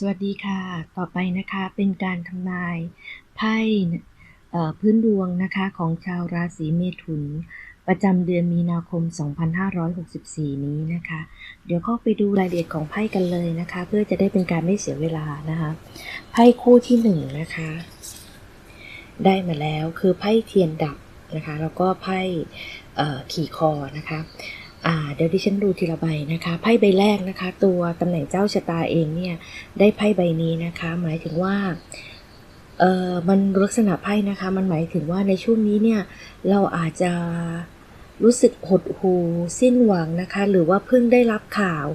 สวัสดีค่ะ ต่อไปนะคะเป็นการทำนายไพ่พื้นดวงนะคะของชาวราศีเมถุน ประจำเดือนมีนาคม 2564 นี้นะคะ เดี๋ยวก็ไปดูรายละเอียดของไพ่กันเลยนะคะ เพื่อจะได้เป็นการไม่เสียเวลานะคะไพ่คู่ที่หนึ่งนะคะ ได้มาแล้วคือไพ่เทียนดับนะคะ แล้วก็ไพ่ขี่คอนะคะ เดี๋ยวดิฉันดูทีละใบนะคะไพ่ใบแรกนะคะ ตัวตำแหน่งเจ้าชะตาเองเนี่ยได้ไพ่ใบนี้นะคะ หมายถึงว่าเออมันลักษณะไพ่นะคะ มันหมายถึงว่าในช่วงนี้เนี่ยเราอาจจะรู้สึกหดหู่สิ้นหวังนะคะ หรือว่าเพิ่งได้รับข่าว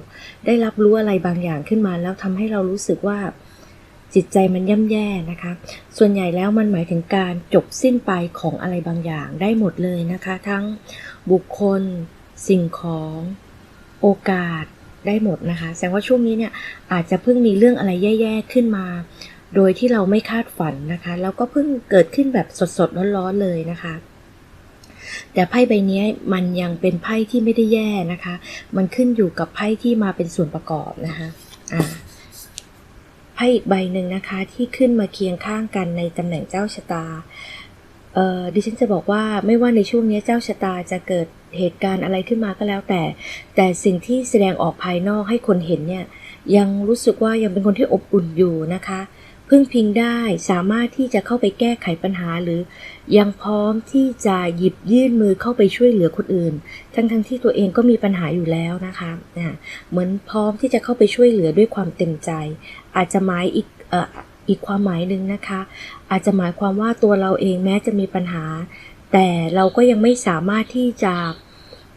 ได้รับรู้อะไรบางอย่างขึ้นมา แล้วทำให้เรารู้สึกว่าจิตใจมันย่ำแย่นะคะ ส่วนใหญ่แล้วมันหมายถึงการจบสิ้นไปของอะไรบางอย่างได้หมดเลยนะคะ ทั้งบุคคล สิ่งของโอกาสได้หมดนะคะ แสดงว่าช่วงนี้เนี่ยอาจจะเพิ่งมีเรื่องอะไรแย่ๆขึ้นมา โดยที่เราไม่คาดฝันนะคะ แล้วก็เพิ่งเกิดขึ้นแบบสดๆร้อนๆเลยนะคะ แต่ไพ่ใบนี้มันยังเป็นไพ่ที่ไม่ได้แย่นะคะ มันขึ้นอยู่กับไพ่ที่มาเป็นส่วนประกอบนะคะอ่าไพ่อีกใบหนึ่งนะคะที่ขึ้นมาเคียงข้างกันในตำแหน่งเจ้าชะตา ดิฉันจะบอกว่าไม่ว่าในช่วงนี้เจ้าชะตาจะเกิดเหตุการณ์อะไรขึ้นมาก็แล้วแต่ แต่สิ่งที่แสดงออกภายนอกให้คนเห็นเนี่ยยังรู้สึกว่ายังเป็นคนที่อบอุ่นอยู่นะคะพึ่งพิงได้สามารถที่จะเข้าไปแก้ไขปัญหาหรือ ยังพร้อมที่จะหยิบยื่นมือเข้าไปช่วยเหลือคนอื่น ทั้งๆทที่ตัวเองก็มีปัญหาอยู่แล้วนะคะอ่าเหมือนพร้อมที่จะเข้าไปช่วยเหลือด้วยความเต็มใจ อาจจะหมายอีกเอีกความหมายหนึ่งนะคะ อาจจะหมายความว่าตัวเราเองแม้จะมีปัญหา แต่เราก็ยังไม่สามารถที่จะ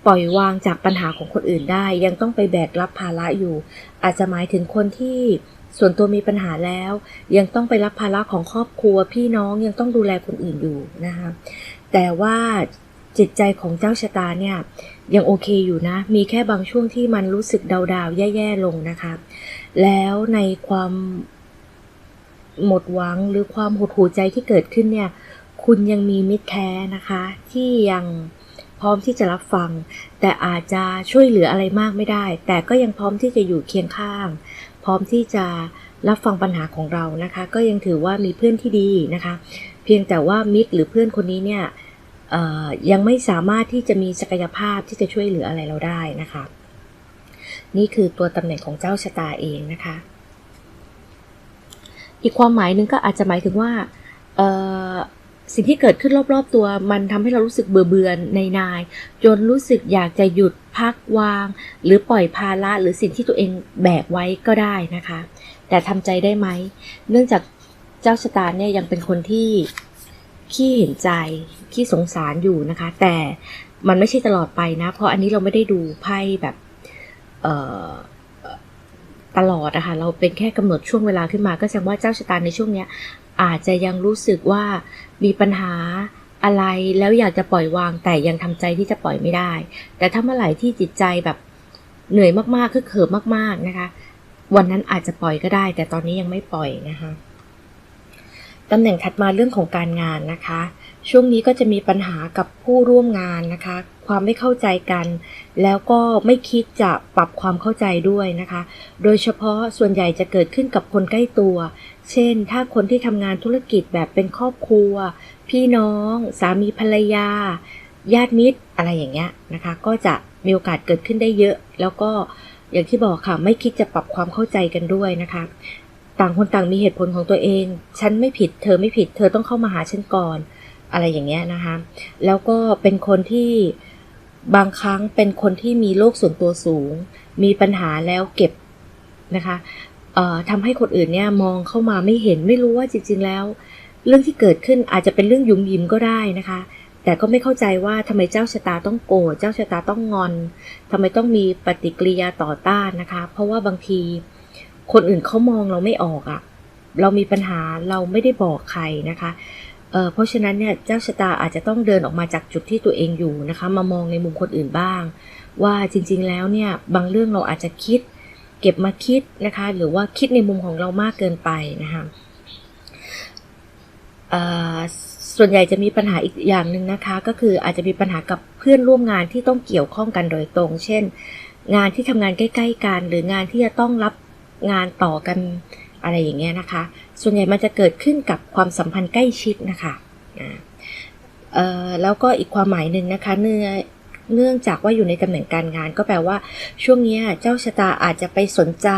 ปล่อยวางจากปัญหาของคนอื่นได้ ยังต้องไปแบกรับภาระอยู่ อาจจะหมายถึงคนที่ส่วนตัวมีปัญหาแล้ว ยังต้องไปรับภาระของครอบครัว พี่น้องยังต้องดูแลคนอื่นอยู่นะคะแต่ว่าจิตใจของเจ้าชะตาเนี่ยยังโอเคอยู่นะ มีแค่บางช่วงที่มันรู้สึกดาวๆแย่ ๆ ลงนะคะ แล้วในความ หมดหวังหรือความหดหู่ใจที่เกิดขึ้นเนี่ย คุณยังมีมิตรแท้นะคะ ที่ยังพร้อมที่จะรับฟัง แต่อาจจะช่วยเหลืออะไรมากไม่ได้ แต่ก็ยังพร้อมที่จะอยู่เคียงข้าง พร้อมที่จะรับฟังปัญหาของเรานะคะ ก็ยังถือว่ามีเพื่อนที่ดีนะคะ เพียงแต่ว่ามิตรหรือเพื่อนคนนี้เนี่ยยังไม่สามารถที่จะมีศักยภาพที่จะช่วยเหลืออะไรเราได้นะคะ นี่คือตัวตำแหน่งของเจ้าชะตาเองนะคะ อีกความหมายหนึ่งก็อาจจะหมายถึงว่าเสิ่งที่เกิดขึ้นรอบๆตัว มันทำให้เรารู้สึกเบื่อเบื่อในนาย จนรู้สึกอยากจะหยุดพักวาง หรือปล่อยภาระหรือสิ่งที่ตัวเองแบกไว้ก็ได้นะคะ แต่ทำใจได้ไหม เนื่องจากเจ้าชะตาเนี่ยยังเป็นคนที่ขี้เห็นใจขี้สงสารอยู่นะคะ แต่มันไม่ใช่ตลอดไปนะ เพราะอันนี้เราไม่ได้ดูไพ่แบบเอ ตลอดนะคะเราเป็นแค่กำหนดช่วงเวลาขึ้นมา ก็แสดงว่าเจ้าชะตาในช่วงเนี้ยอาจจะยังรู้สึกว่ามีปัญหาอะไรแล้วอยากจะปล่อยวางแต่ยังทำใจที่จะปล่อยไม่ได้ แต่ถ้าเมื่อไหร่ที่จิตใจแบบเหนื่อยมากๆคือเขิบมากๆนะคะ วันนั้นอาจจะปล่อยก็ได้ แต่ตอนนี้ยังไม่ปล่อยนะคะตำแหน่งถัดมาเรื่องของการงานนะคะ ช่วงนี้ก็จะมีปัญหากับผู้ร่วมงานนะคะ ความไม่เข้าใจกัน แล้วก็ไม่คิดจะปรับความเข้าใจด้วยนะคะ โดยเฉพาะส่วนใหญ่จะเกิดขึ้นกับคนใกล้ตัว เช่น ถ้าคนที่ทำงานธุรกิจแบบเป็นครอบครัว พี่น้อง สามีภรรยา ญาติมิตร อะไรอย่างเงี้ยนะคะ ก็จะมีโอกาสเกิดขึ้นได้เยอะ แล้วก็อย่างที่บอกค่ะ ไม่คิดจะปรับความเข้าใจกันด้วยนะคะต่างคนต่างมีเหตุผลของตัวเอง ฉันไม่ผิด เธอไม่ผิด เธอต้องเข้ามาหาฉันก่อน อะไรอย่างเงี้ยนะคะ แล้วก็เป็นคนที่บางครั้งเป็นคนที่มีโลกส่วนตัวสูง มีปัญหาแล้วเก็บนะคะทำให้คนอื่นเนี่ยมองเข้ามาไม่เห็นไม่รู้ว่าจริง ๆ แล้ว เรื่องที่เกิดขึ้นอาจจะเป็นเรื่องยุ่มยิ้มก็ได้นะคะ แต่ก็ไม่เข้าใจว่าทำไมเจ้าชะตาต้องโกรธเจ้าชะตาต้องงอนทำไมต้องมีปฏิกิริยาต่อต้านนะคะ เพราะว่าบางทีคนอื่นเขามองเราไม่ออกอะ่ะเรามีปัญหาเราไม่ได้บอกใครนะคะ เเพราะฉะนั้นเนี่ยเจ้าชะตาอาจจะต้องเดินออกมาจากจุดที่ตัวเองอยู่นะคะ มามองในมุมคนอื่นบ้าง ว่าจริงๆแล้วเนี่ยบางเรื่องเราอาจจะคิด เก็บมาคิดนะคะ หรือว่าคิดในมุมของเรามากเกินไปนะคะส่วนใหญ่จะมีปัญหาอีกอย่างหนึ่งนะคะ ก็คืออาจจะมีปัญหากับเพื่อนร่วมงานที่ต้องเกี่ยวข้องกันโดยตรง เช่น งานที่ทำงานใกล้ ๆ กัน หรืองานที่จะต้องรับงานต่อกันอะไรอย่างเงี้ยนะคะ ส่วนใหญ่มันจะเกิดขึ้นกับความสัมพันธ์ใกล้ชิดนะคะแล้วก็อีกความหมายหนึ่งนะคะเนื่องเนื่องจากว่าอยู่ในตำแหน่งการงาน ก็แปลว่า ช่วงนี้เจ้าชะตาอาจจะไปสนใจ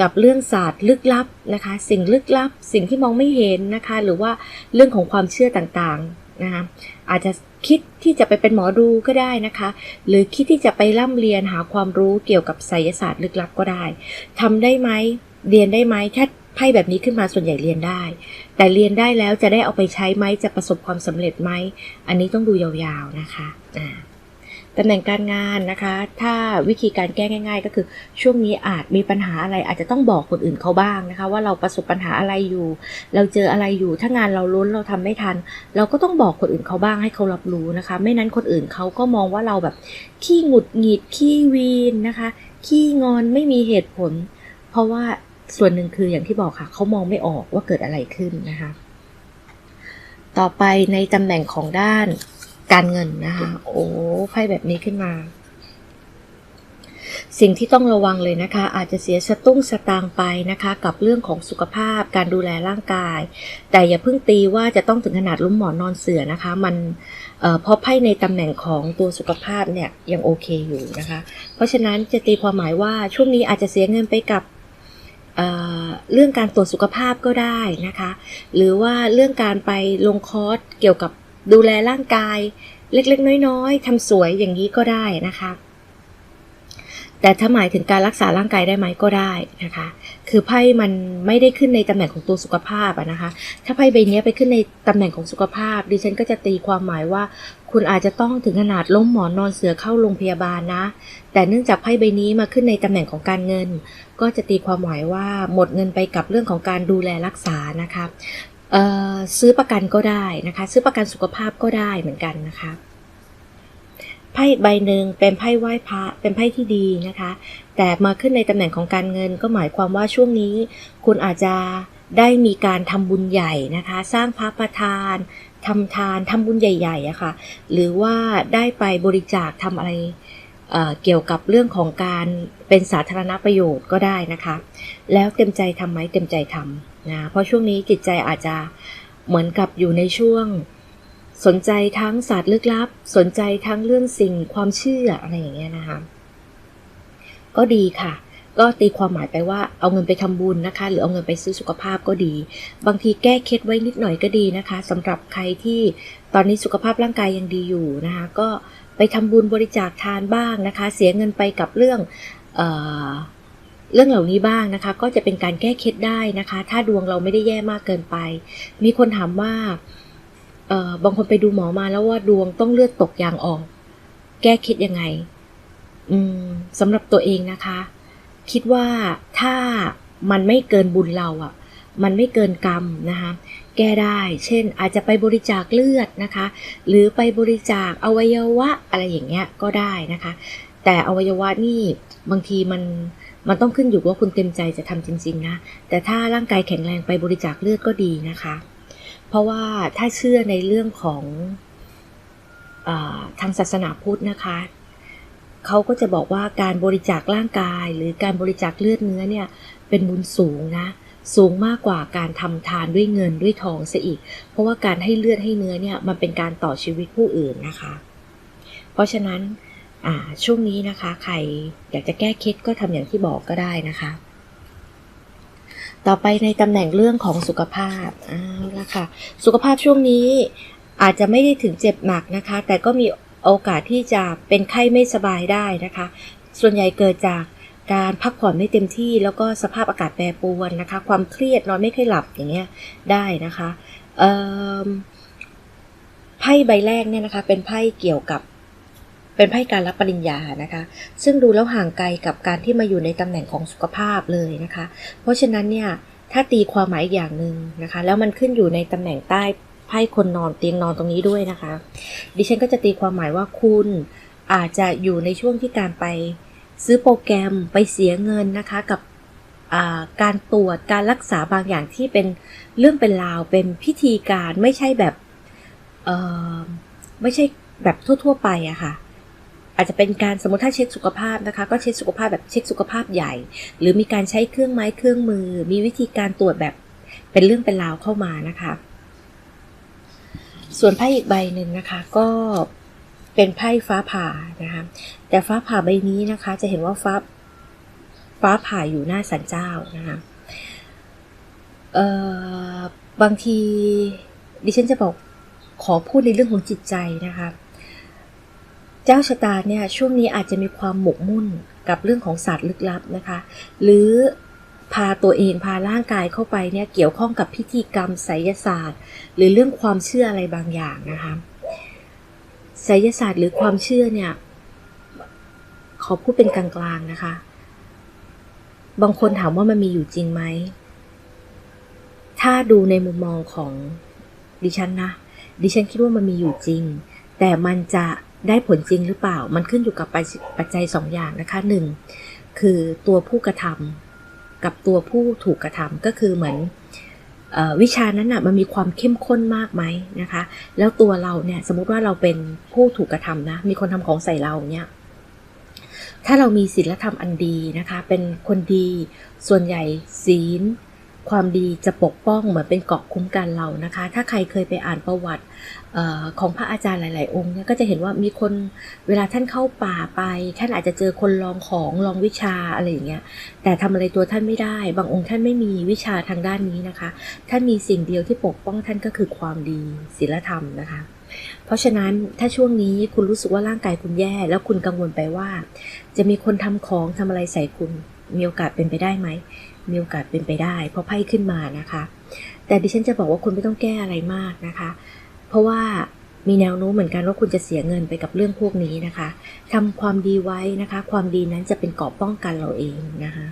กับเรื่องศาสตร์ลึกลับนะคะ สิ่งลึกลับ สิ่งที่มองไม่เห็นนะคะ หรือว่าเรื่องของความเชื่อต่างๆนะคะอาจจะคิดที่จะไปเป็นหมอดูก็ได้นะคะ หรือคิดที่จะไปร่ำเรียนหาความรู้เกี่ยวกับไสยศาสตร์ลึกลับก็ได้ทำได้ไหมเรียนได้ไหมถ้า ไพ่แบบนี้ขึ้นมาส่วนใหญ่เรียนได้ แต่เรียนได้แล้วจะได้เอาไปใช้ไหมจะประสบความสำเร็จไหม อันนี้ต้องดูยาวๆนะคะอ่าตำแหน่งการงานนะคะ ถ้าวิธีการแก้ง่าย ๆ ก็คือช่วงนี้อาจมีปัญหาอะไรอาจจะต้องบอกคนอื่นเขาบ้างนะคะ ว่าเราประสบปัญหาอะไรอยู่ เราเจออะไรอยู่ ถ้างานเราล้นเราทำไม่ทัน เราก็ต้องบอกคนอื่นเขาบ้างให้เขารับรู้นะคะ ไม่นั้นคนอื่นเขาก็มองว่าเราแบบขี้หงุดหงิดขี้วีนนะคะขี้งอนไม่มีเหตุผล เพราะว่า ส่วนหนึ่งคืออย่างที่บอกค่ะเขามองไม่ออกว่าเกิดอะไรขึ้นนะคะ ต่อไปในตำแหน่งของด้านการเงินนะคะ โอ้ไพ่แบบนี้ขึ้นมา สิ่งที่ต้องระวังเลยนะคะ อาจจะเสียสตุ้งสตางไปนะคะ กับเรื่องของสุขภาพการดูแลร่างกาย แต่อย่าเพิ่งตีว่าจะต้องถึงขนาดล้มหมอนนอนเสือนะคะ มันเพราะไพ่ในตำแหน่งของตัวสุขภาพเนี่ยยังโอเคอยู่นะคะ เพราะฉะนั้นจะตีความหมายว่าช่วงนี้อาจจะเสียเงินไปกับ เเรื่องการตรวจสุขภาพก็ได้นะคะ หรือว่าเรื่องการไปลงคอร์สเกี่ยวกับดูแลร่างกาย เล็กๆ น้อยๆทำสวยอย่างนี้ก็ได้นะคะ แต่ถ้าหมายถึงการรักษาร่างกายได้ไหมก็ได้นะคะ คือไพ่มันไม่ได้ขึ้นในตำแหน่งของตัวสุขภาพอะนะคะ ถ้าไพ่ใบนี้ไปขึ้นในตำแหน่งของสุขภาพ ดิฉันก็จะตีความหมายว่า คุณอาจจะต้องถึงขนาดล้มหมอนนอนเสือเข้าโรงพยาบาลนะ แต่เนื่องจากไพ่ใบนี้มาขึ้นในตำแหน่งของการเงิน ก็จะตีความหมายว่าหมดเงินไปกับเรื่องของการดูแลรักษานะคะเอ่อซื้อประกันก็ได้นะคะ ซื้อประกันสุขภาพก็ได้เหมือนกันนะคะ พ่ใบหนึ่งเป็นไพ่ไหว้พระเป็นไพ่ที่ดีนะคะ แต่มาขึ้นในตำแหน่งของการเงินก็หมายความว่าช่วงนี้ คุณอาจจะได้มีการทำบุญใหญ่นะคะ สร้างพระประธานทำทานทำบุญใหญ่ๆอะค่ะ หรือว่าได้ไปบริจาคทำอะไรเเกี่ยวกับเรื่องของการเป็นสาธารณประโยชน์ก็ได้นะคะ แล้วเต็มใจทำไหมเต็มใจทำนะเพราะช่วงนี้จิตใจอาจจะเหมือนกับอยู่ในช่วง สนใจทั้งศาสตร์ลึกลับ สนใจทั้งเรื่องสิ่งความเชื่ออะไรอย่างเงี้ยนะคะ ก็ดีค่ะ ก็ตีความหมายไปว่าเอาเงินไปทำบุญนะคะ หรือเอาเงินไปซื้อสุขภาพก็ดี บางทีแก้เคล็ดไว้นิดหน่อยก็ดีนะคะสำหรับใครที่ตอนนี้สุขภาพร่างกายยังดีอยู่นะคะ ก็ไปทำบุญบริจาคทานบ้างนะคะ เสียเงินไปกับเรื่องเออเรื่องเหล่านี้บ้างนะคะ ก็จะเป็นการแก้เคล็ดได้นะคะ ถ้าดวงเราไม่ได้แย่มากเกินไป มีคนถามว่า บางคนไปดูหมอมาแล้วว่าดวงต้องเลือดตกยางออก แก้คิดยังไง อืมสำหรับตัวเองนะคะ คิดว่าถ้ามันไม่เกินบุญเราอะ่ะ มันไม่เกินกรรมนะคะแก้ได้ เช่น อาจจะไปบริจาคเลือดนะคะ หรือไปบริจาคอวัยวะอะไรอย่างเงี้ยก็ได้นะคะ แต่อวัยวะนี่บางทีมันมันต้องขึ้นอยู่ว่าคุณเต็มใจจะทำจริง ๆ นะ แต่ถ้าร่างกายแข็งแรงไปบริจาคเลือดก็ดีนะคะ เพราะว่าถ้าเชื่อในเรื่องของอทางศาสนาพุทธนะคะเขาก็จะบอกว่าการบริจาคร่างกาย หรือการบริจาคเลือดเนื้อเนี่ยเป็นบุญสูงนะสูงมากกว่าการทำทานด้วยเงินด้วยทองเสียอีก เพราะว่าการให้เลือดให้เนื้อเนี่ยมันเป็นการต่อชีวิตผู้อื่นนะคะ เพราะฉะนั้นช่วงนี้นะคะ ใครอยากจะแก้เคล็ดก็ทำอย่างที่บอกก็ได้นะคะ ต่อไปในตำแหน่งเรื่องของสุขภาพเอาละค่ะ สุขภาพช่วงนี้อาจจะไม่ได้ถึงเจ็บหนักนะคะ แต่ก็มีโอกาสที่จะเป็นไข้ไม่สบายได้นะคะ ส่วนใหญ่เกิดจากการพักผ่อนไม่เต็มที่ แล้วก็สภาพอากาศแปรปรวนนะคะ ความเครียดนอนไม่ค่อยหลับอย่างเงี้ยได้นะคะไพ่ใบแรกเนี่ยนะคะ เป็นไพ่เกี่ยวกับ เป็นไพ่การรับปริญญานะคะ ซึ่งดูแล้วห่างไกลกับการที่มาอยู่ในตำแหน่งของสุขภาพเลยนะคะ เพราะฉะนั้นเนี่ยถ้าตีความหมายอีกอย่างหนึ่งนะคะ แล้วมันขึ้นอยู่ในตำแหน่งใต้ไพ่คนนอนเตียงนอนตรงนี้ด้วยนะคะ ดิฉันก็จะตีความหมายว่าคุณอาจจะอยู่ในช่วงที่การไปซื้อโปรแกรมไปเสียเงินนะคะกับการตรวจการรักษาบางอย่างที่เป็นเรื่องเป็นราวเป็นพิธีการไม่ใช่แบบไม่ใช่แบบทั่ว ๆ ไปอะค่ะ อาจจะเป็นการสมมติถ้าเช็คสุขภาพนะคะ ก็เช็คสุขภาพแบบเช็คสุขภาพใหญ่ หรือมีการใช้เครื่องไม้เครื่องมือ มีวิธีการตรวจแบบเป็นเรื่องเป็นราวเข้ามานะคะ ส่วนไพ่อีกใบหนึ่งนะคะ ก็เป็นไพ่ฟ้าผ่านะคะแต่ฟ้าผ่าใบนี้นะคะ จะเห็นว่าฟ้าฟ้าผ่าอยู่หน้าสันเจ้านะคะเอ่อบางทีดิฉันจะบอกขอพูดในเรื่องของจิตใจนะคะ เจ้าชะตาเนี่ยช่วงนี้อาจจะมีความหมกมุ่นกับเรื่องของศาสตร์ลึกลับนะคะ หรือพาตัวเองพาร่างกายเข้าไปเนี่ยเกี่ยวข้องกับพิธีกรรมไสยศาสตร์ หรือเรื่องความเชื่ออะไรบางอย่างนะคะไสยศาสตร์หรือความเชื่อเนี่ยขอพูดเป็นกลางๆนะคะ บางคนถามว่ามันมีอยู่จริงไหม ถ้าดูในมุมมองของดิฉันนะ ดิฉันคิดว่ามันมีอยู่จริง แต่มันจะ ได้ผลจริงหรือเปล่า มันขึ้นอยู่กับปัจจัยสองอย่างนะคะหนึ่งคือตัวผู้กระทำกับตัวผู้ถูกกระทำก็คือเหมือนอวิชานั้นนะ่ะมันมีความเข้มข้นมากไหมนะคะ แล้วตัวเราเนี่ยสมมุติว่าเราเป็นผู้ถูกกระทำนะ มีคนทำของใส่เราเนี่ยถ้าเรามีศีลธรรมอันดีนะคะ เป็นคนดีส่วนใหญ่ศีล ความดีจะปกป้องเหมือนเป็นเกาะคุ้มกันเรานะคะ ถ้าใครเคยไปอ่านประวัติออของพระอาจารย์หลาย ๆ องค์เนี่ยก็จะเห็นว่ามีคนเวลาท่านเข้าป่าไป ท่านอาจจะเจอคนลองของลองวิชาอะไรอย่างเงี้ยแต่ทำอะไรตัวท่านไม่ได้ บางองค์ท่านไม่มีวิชาทางด้านนี้นะคะท่านมีสิ่งเดียวที่ปกป้องท่านก็คือความดีศีลธรรมนะคะเพราะฉะนั้นถ้าช่วงนี้คุณรู้สึกว่าร่างกายคุณแย่ แล้วคุณกังวลไปว่า จะมีคนทำของทำอะไรใส่คุณมีโอกาสเป็นไปได้ไหม มีโอกาสเป็นไปได้ เพราะไพ่ขึ้นมานะคะ แต่ดิฉันจะบอกว่าคุณไม่ต้องแก้อะไรมากนะคะ เพราะว่ามีแนวโน้มเหมือนกันว่าคุณจะเสียเงินไปกับเรื่องพวกนี้นะคะทำความดีไว้นะคะ ความดีนั้นจะเป็นเกราะป้องกันเราเองนะคะ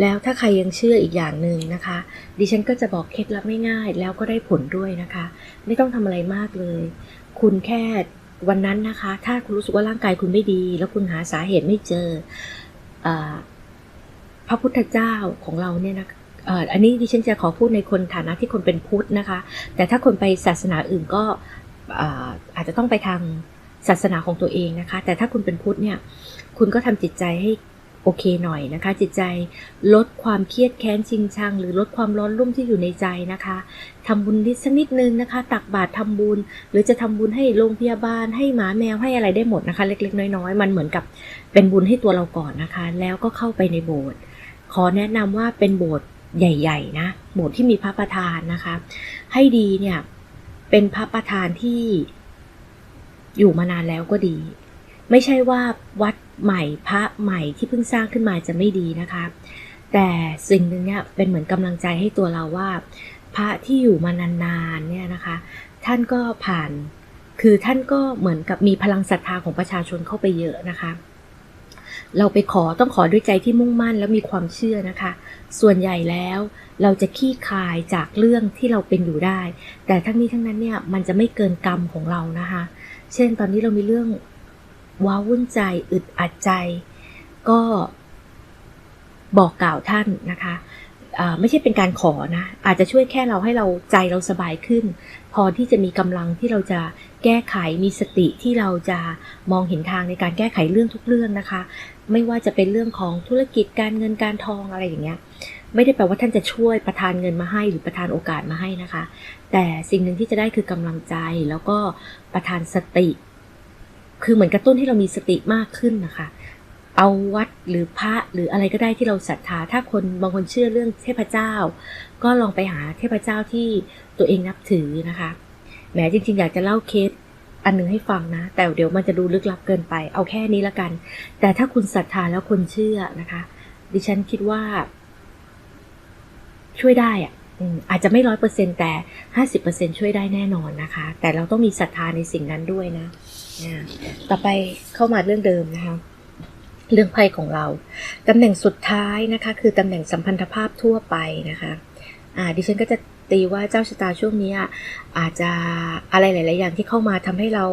แล้วถ้าใครยังเชื่ออีกอย่างหนึ่งนะคะ ดิฉันก็จะบอกเคล็ดลับไม่ง่ายแล้วก็ได้ผลด้วยนะคะ ไม่ต้องทำอะไรมากเลย คุณแค่วันนั้นนะคะ ถ้าคุณรู้สึกว่าร่างกายคุณไม่ดี แล้วคุณหาสาเหตุไม่เจออ พระพุทธเจ้าของเราเนี่ยนะอันนี้ดิฉันจะขอพูดในคนฐานะที่คนเป็นพุทธนะคะ แต่ถ้าคนไปศาสนาอื่นก็อาจจะต้องไปทางศาสนาของตัวเองนะคะ แต่ถ้าคุณเป็นพุทธเนี่ยคุณก็ทำจิตใจให้โอเคหน่อยนะคะ จิตใจลดความเครียดแค้นชิงชัง หรือลดความร้อนรุ่มที่อยู่ในใจนะคะทำบุญนิดสักนิดนึงนะคะ ตักบาตรทาบุญ หรือจะทำบุญให้โรงพยาบาลให้หมาแมวให้อะไรได้หมดนะคะ เล็กๆ น้อยๆ มันเหมือนกับเป็นบุญให้ตัวเราก่อนนะคะ แล้วก็เข้าไปในโบสถ์ ขอแนะนำว่าเป็นโบสถ์ใหญ่ ๆ นะ โบสถ์ที่มีพระประธานนะคะ ให้ดีเนี่ยเป็นพระประธานที่อยู่มานานแล้วก็ดี ไม่ใช่ว่าวัดใหม่พระใหม่ที่เพิ่งสร้างขึ้นมาจะไม่ดีนะคะ แต่สิ่งหนึ่งเนี่ยเป็นเหมือนกำลังใจให้ตัวเราว่า พระที่อยู่มานานๆเนี่ยนะคะ ท่านก็ผ่านคือท่านก็เหมือนกับมีพลังศรัทธาของประชาชนเข้าไปเยอะนะคะ เราไปขอต้องขอด้วยใจที่มุ่งมั่นแล้วมีความเชื่อนะคะ ส่วนใหญ่แล้วเราจะขี้คายจากเรื่องที่เราเป็นอยู่ได้ แต่ทั้งนี้ทั้งนั้นเนี่ยมันจะไม่เกินกรรมของเรานะคะ เช่นตอนนี้เรามีเรื่องว้าวุ่นใจอึดอัดใจ ก็บอกกล่าวท่านนะคะไม่ใช่เป็นการขอนะ อาจจะช่วยแค่เราให้เราใจเราสบายขึ้น พอที่จะมีกำลังที่เราจะแก้ไขมีสติที่เราจะมองเห็นทางในการแก้ไขเรื่องทุกเรื่องนะคะ ไม่ว่าจะเป็นเรื่องของธุรกิจการเงินการทองอะไรอย่างเงี้ย ไม่ได้แปลว่าท่านจะช่วยประทานเงินมาให้หรือประทานโอกาสมาให้นะคะ แต่สิ่งหนึ่งที่จะได้คือกำลังใจแล้วก็ประทานสติ คือเหมือนกระตุ้นให้เรามีสติมากขึ้นนะคะ เอาวัดหรือพระหรืออะไรก็ได้ที่เราศรัทธา ถ้าคนบางคนเชื่อเรื่องเทพเจ้า ก็ลองไปหาเทพเจ้าที่ตัวเองนับถือนะคะแหมจริงๆ อยากจะเล่าเคส อันนึงให้ฟังนะ แต่เดี๋ยวมันจะดูลึกลับเกินไป เอาแค่นี้ละกัน แต่ถ้าคุณศรัทธาแล้วคนเชื่อนะคะ ดิฉันคิดว่า ช่วยได้อะอาจจะไม่ร้อยเปอร์เซ็นแต่ห้าสิบเปอร์เซ็นช่วยได้แน่นอนนะคะ แต่เราต้องมีศรัทธาในสิ่งนั้นด้วยนะ ต่อไปเข้ามาเรื่องเดิมนะคะ เรื่องไพ่ของเรา ตำแหน่งสุดท้ายนะคะ คือตำแหน่งสัมพันธภาพทั่วไปนะคะ อ่า ดิฉันก็จะ ตีว่าเจ้าชะตาช่วงนี้อาจจะอะไรหลาย ๆ อย่างที่เข้ามาทำให้เรา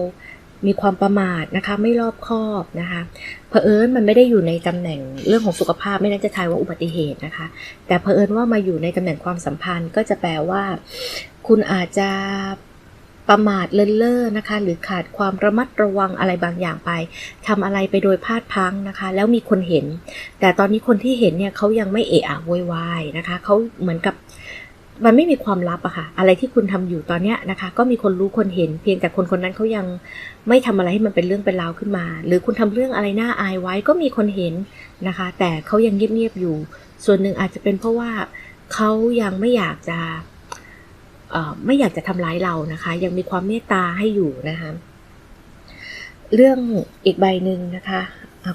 มีความประมาทนะคะ ไม่รอบคอบนะคะเผอิญมันไม่ได้อยู่ในตำแหน่งเรื่องของสุขภาพไม่นั้นจะทายว่าอุบัติเหตุนะคะ แต่เผอิญว่ามาอยู่ในตำแหน่งความสัมพันธ์ ก็จะแปลว่า คุณอาจจะประมาทเลินเล่อนะคะ หรือขาดความระมัดระวังอะไรบางอย่างไปทำอะไรไปโดยพลาดพังนะคะ แล้วมีคนเห็น แต่ตอนนี้คนที่เห็นเนี่ยเขายังไม่เอะอะโวยวายนะคะเขาเหมือนกับ มันไม่มีความลับอะค่ะ อะไรที่คุณทำอยู่ตอนเนี้ยนะคะ ก็มีคนรู้คนเห็น เพียงแต่คนคนนั้นเขายังไม่ทำอะไรให้มันเป็นเรื่องเป็นราวขึ้นมา หรือคุณทำเรื่องอะไรน่าอายไว้ก็มีคนเห็นนะคะ แต่เขายังเงียบๆอยู่ ส่วนหนึ่งอาจจะเป็นเพราะว่าเขายังไม่อยากจะไม่อยากจะทำร้ายเรานะคะ ยังมีความเมตตาให้อยู่นะคะ เรื่องอีกใบหนึ่งนะคะ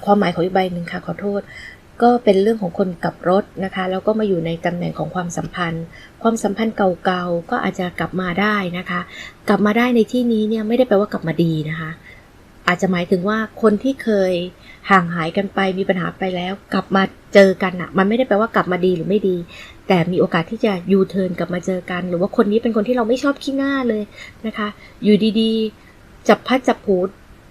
ความหมายของอีกใบหนึ่งค่ะขอโทษ ก็เป็นเรื่องของคนกับรถนะคะ แล้วก็มาอยู่ในตำแหน่งของความสัมพันธ์ ความสัมพันธ์เก่าๆก็อาจจะกลับมาได้นะคะ กลับมาได้ในที่นี้เนี่ยไม่ได้แปลว่ากลับมาดีนะคะ อาจจะหมายถึงว่าคนที่เคยห่างหายกันไปมีปัญหาไปแล้ว กลับมาเจอกันอะมันไม่ได้แปลว่ากลับมาดีหรือไม่ดี แต่มีโอกาสที่จะยูเทิร์นกลับมาเจอกัน หรือว่าคนนี้เป็นคนที่เราไม่ชอบขี้หน้าเลยนะคะ อยู่ดีๆ จับพัดจับผูด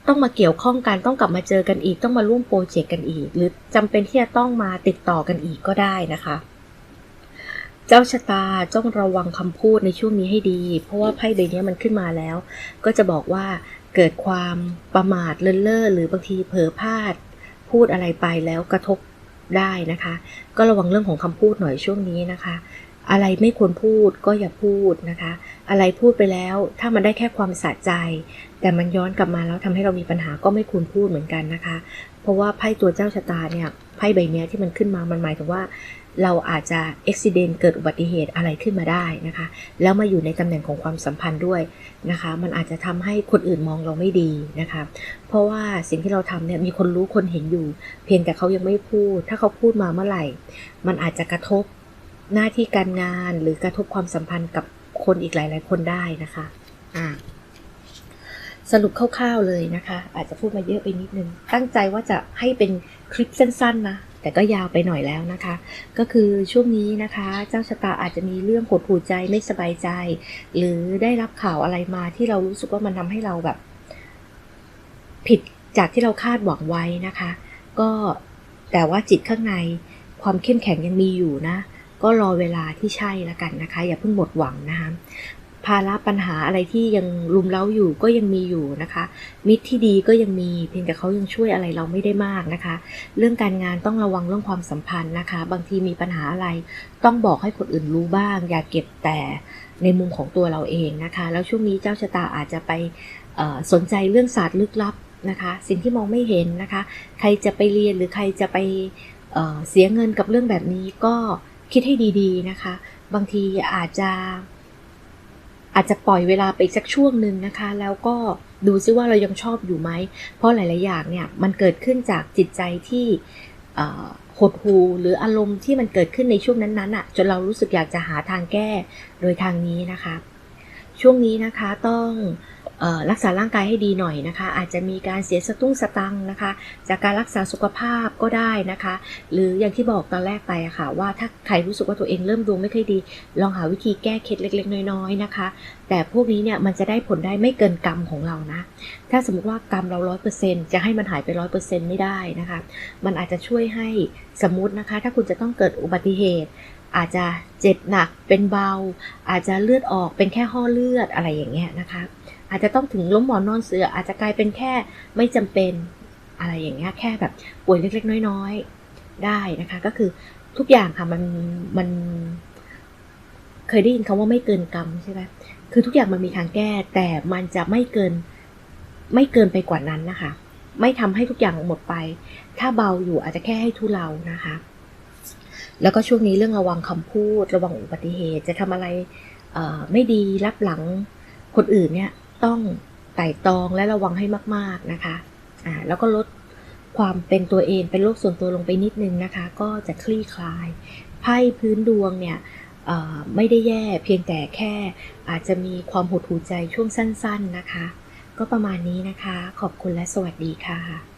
ต้องมาเกี่ยวข้องกันต้องกลับมาเจอกันอีก ต้องมาร่วมโปรเจกต์กันอีก หรือจำเป็นที่จะต้องมาติดต่อกันอีกก็ได้นะคะ เจ้าชะตาต้องระวังคำพูดในช่วงนี้ให้ดี เพราะว่าไพ่ใบนี้มันขึ้นมาแล้ว ก็จะบอกว่าเกิดความประมาทเลินเล่อหรือบางทีเผลอพลาด พูดอะไรไปแล้วกระทบได้นะคะ ก็ระวังเรื่องของคำพูดหน่อยช่วงนี้นะคะ อะไรไม่ควรพูดก็อย่าพูดนะคะ อะไรพูดไปแล้ว ถ้ามันได้แค่ความสะใจ แต่มันย้อนกลับมาแล้วทำให้เรามีปัญหาก็ไม่ควรพูดเหมือนกันนะคะ เพราะว่าไพ่ตัวเจ้าชะตาเนี่ยไพ่ใบนี้ที่มันขึ้นมามันหมายถึงว่า เราอาจจะอุบิเหตุเกิดอุบัติเหตุอะไรขึ้นมาได้นะคะ แล้วมาอยู่ในตำแหน่งของความสัมพันธ์ด้วยนะคะ มันอาจจะทำให้คนอื่นมองเราไม่ดีนะคะ เพราะว่าสิ่งที่เราทำเนี่ยมีคนรู้คนเห็นอยู่ เพียงแต่เขายังไม่พูด ถ้าเขาพูดมาเมื่อไหร่ มันอาจจะกระทบหน้าที่การงานหรือกระทบความสัมพันธ์กับ คนอีกหลาย ๆ คนได้นะคะอ่าสรุปคร่าวๆเลยนะคะ อาจจะพูดมาเยอะไปนิดนึง ตั้งใจว่าจะให้เป็นคลิปสั้น ๆ นะ แต่ก็ยาวไปหน่อยแล้วนะคะ ก็คือช่วงนี้นะคะ เจ้าชะตาอาจจะมีเรื่องหดหู่ใจไม่สบายใจ หรือได้รับข่าวอะไรมาที่เรารู้สึกว่ามันทำให้เราแบบ ผิดจากที่เราคาดหวังไว้นะคะ ก็แต่ว่าจิตข้างในความเข้มแข็งยังมีอยู่นะ ก็รอเวลาที่ใช่แล้วกันนะคะ อย่าเพิ่งหมดหวังนะคะภาระปัญหาอะไรที่ยังรุมเร้าอยู่ก็ยังมีอยู่นะคะ มิตรที่ดีก็ยังมีเพียงแต่เขายังช่วยอะไรเราไม่ได้มากนะคะ เรื่องการงานต้องระวังเรื่องความสัมพันธ์นะคะ บางทีมีปัญหาอะไรต้องบอกให้คนอื่นรู้บ้าง อย่าเก็บแต่ในมุมของตัวเราเองนะคะ แล้วช่วงนี้เจ้าชะตาอาจจะไปสนใจเรื่องศาสตร์ลึกลับนะคะ สิ่งที่มองไม่เห็นนะคะ ใครจะไปเรียนหรือใครจะไปเเสียเงินกับเรื่องแบบนี้ก็ คิดให้ดีๆนะคะ บางทีอาจจะอาจจะปล่อยเวลาไปสักช่วงหนึ่งนะคะ แล้วก็ดูซิว่าเรายังชอบอยู่ไหม เพราะหลาย ๆ อย่างเนี่ยมันเกิดขึ้นจากจิตใจที่หดหูหรืออารมณ์ที่มันเกิดขึ้นในช่วงนั้นๆอะจนเรารู้สึกอยากจะหาทางแก้โดยทางนี้นะคะ ช่วงนี้นะคะต้อง รักษาร่างกายให้ดีหน่อยนะคะ อาจจะมีการเสียสตุ้งสตังนะคะ จากการรักษาสุขภาพก็ได้นะคะ หรืออย่างที่บอกตอนแรกไปอะคะ่ะ ว่าถ้าใครรู้สึกว่าตัวเองเริ่มดวงไม่ค่อยดี ลองหาวิธีแก้เคล็ดเล็ก ๆ น้อยๆนะคะ แต่พวกนี้เนี่ยมันจะได้ผลได้ไม่เกินกรรมของเรานะ ถ้าสมมติว่ากรรมเราร้อยเปอร์เซ็นจะให้มันหายไปร้อยเปอร์เซ็นไม่ได้นะคะ มันอาจจะช่วยให้สมมตินะคะ ถ้าคุณจะต้องเกิดอุบัติเหตุอาจจะเจ็บหนักเป็นเบา อาจจะเลือดออกเป็นแค่ห่อเลือดอะไรอย่างเงี้ยนะคะ อาจจะต้องถึงล้มหมอนนอนเสืออาจจะกลายเป็นแค่ไม่จำเป็นอะไรอย่างเงี้ยแค่แบบป่วยเล็กๆ น้อยๆ ได้นะคะ ก็คือทุกอย่างค่ะมันมันเคยได้ยินคาว่าไม่เกินกรรมใช่ไหมคือทุกอย่างมันมีทางแก้ แต่มันจะไม่เกินไม่เกินไปกว่านั้นนะคะ ไม่ทำให้ทุกอย่างหมดไป ถ้าเบาอยู่อาจจะแค่ให้ทุเลานะคะ แล้วก็ช่วงนี้เรื่องระวังคำพูด ระวังอุบัติเหตุ จะทำอะไรไม่ดีรับหลังคนอื่นเนี่ย ต้องไต่ตองและระวังให้มาก ๆนะคะอ่าแล้วก็ลดความเป็นตัวเองเป็นโลกส่วนตัวลงไปนิดนึงนะคะ ก็จะคลี่คลายไพ่พื้นดวงเนี่ยไม่ได้แย่เพียงแต่แค่อาจจะมีความหดหู่ใจช่วงสั้น ๆนะคะ ก็ประมาณนี้นะคะ ขอบคุณและสวัสดีค่ะ